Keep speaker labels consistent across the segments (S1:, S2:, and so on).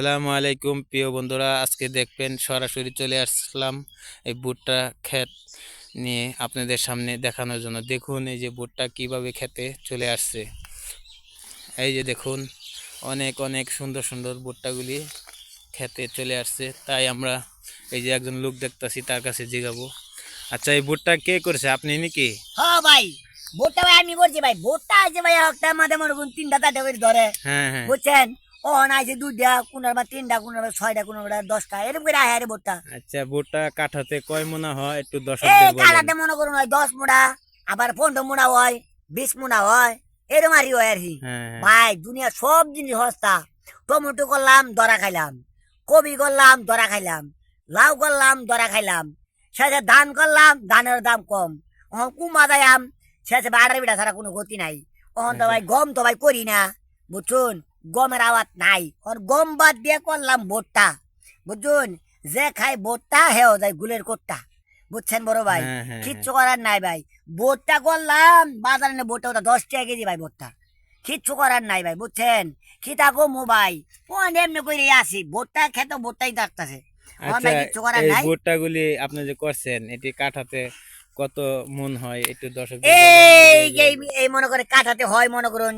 S1: আসসালামু আলাইকুম প্রিয় বন্ধুরা। আজকে দেখবেন সরাসরি চলে আসলাম এই ভুট্টা ক্ষেত নিয়ে আপনাদের সামনে দেখানোর জন্য। দেখুন এই যে ভুট্টা কীভাবে খেতে চলে আসছে। এই যে দেখুন অনেক অনেক সুন্দর সুন্দর ভুট্টাগুলি খেতে চলে আসছে। তাই আমরা এই যে একজন লোক দেখতাছি তার কাছে জিগাবো। আচ্ছা এই ভুট্টা কে করছে? আপনি নাকি?
S2: হ্যাঁ ভাই ভোটটা ভাই আমি করছি ভাই। ভোটটা আছে ভাই একটা মাঝে মনে তিনটা চারটা করে ধরে।
S1: হ্যাঁ হ্যাঁ।
S2: বুঝছেন? ও না আছে দুইটা কোনোর বা তিনটা কোনোর বা ছয়টা কোনোর বা দশটা এরকম করে আয় ভোটটা
S1: আচ্ছা ভুট্টা কাঠাতে কয় মনে হয়? একটু বলেন।
S2: কালাতে মনে করুন হয় দশ মোড়া আবার পনেরো মোড়া হয় বিশ মোড়া হয় এরকম আর হয় আর কি
S1: হ্যাঁ হ্যাঁ।
S2: ভাই দুনিয়া সব জিনিস সস্তা। টমেটো করলাম দরা খাইলাম। কবি করলাম দরা খাইলাম। লাউ করলাম দরা খাইলাম। শেষে ধান করলাম ধানের দাম কম। এখন কুমা দায়াম শেষে বাড়ার বিটা ছাড়া কোনো গতি নাই। এখন তো ভাই গম তো ভাই করি না বুঝছুন? গমের আওয়াজ নাই। এখন গম বাদ দিয়ে করলাম ভোটটা। বুঝছুন যে খাই ভোটটা হেও যায় গুলের কোটটা। বুঝছেন বড় ভাই?
S1: হ্যাঁ, হ্যাঁ,
S2: কিচ্ছু করার নাই ভাই। ভোটটা করলাম বাজারে নিয়ে ভোটটা ওটা দশ টাকা কেজি ভাই ভোটটা। কিচ্ছু করার নাই ভাই বুঝছেন? খিতা গো মোবাই কোন এমনি করে আসি ভোটটা খেতে ভোটটাই থাকতেছে। ভাই
S1: আচ্ছা
S2: কিচ্ছু করার
S1: এই
S2: নাই।
S1: ভুট্টাগুলি আপনি যে করছেন এটি কাঠাতে কত মন হয়? একটু দর্শক
S2: এই এই এই মনে করে কাঠাতে হয় মনে করুন।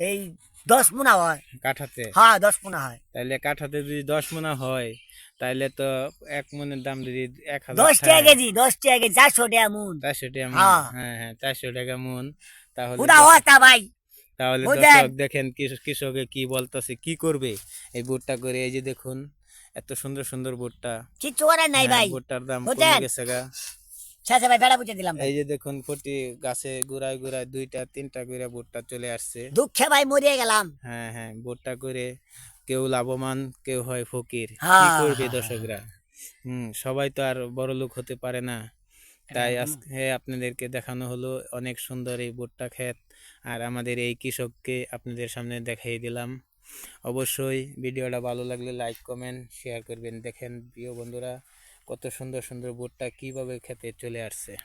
S2: এই দশ মুনা হয়।
S1: কাঠাতে?
S2: হ্যাঁ দশ মুনা হয়।
S1: তাইলে কাঠাতে যদি দশ মোনা হয় তাইলে তো এক মনের দাম যদি এক হাজার
S2: দশ টাকা কেজি দশ টাকা কেজি চারশো টাকা মুন।
S1: চারশো টাকা মণ।
S2: হ্যাঁ।
S1: হ্যাঁ হ্যাঁ চারশো টাকা মন। তাহলে
S2: পুরা হস্তা ভাই।
S1: তাহলে দর্শক দেখেন কৃষক- কি বলতেছে কি করবে? এই ভুট্টা করে এই যে দেখুন এত সুন্দর সুন্দর ভুট্টা
S2: কিচ্ছু করার নাই
S1: হ্যাঁ,
S2: ভাই।
S1: ভুট্টার দাম কমে গেছে গা।
S2: শেষে ভাই বেড়া বুঝে দিলাম।
S1: এই যে দেখুন প্রতি গাছে গুড়ায় গুড়ায় দুইটা তিনটা করে ভুট্টা চলে আসছে।
S2: দুঃখে ভাই গেলাম।
S1: হ্যাঁ হ্যাঁ ভুট্টা করে কেউ লাভবান কেউ হয় ফকির। কি
S2: হ্যাঁ,
S1: করবে
S2: হ্যাঁ,
S1: দর্শকরা? হুম সবাই তো আর বড় লোক হতে পারে না। তাই
S2: হ্যাঁ,
S1: আজকে আপনাদেরকে দেখানো হলো অনেক সুন্দর এই ভুট্টা ক্ষেত। আর আমাদের এই কৃষককে আপনাদের সামনে দেখাই দিলাম। অবশ্যই ভিডিওটা ভালো লাগলে লাইক কমেন্ট শেয়ার করবেন। দেখেন প্রিয় বন্ধুরা কত সুন্দর সুন্দর ভুট্টা কীভাবে খেতে চলে আসছে।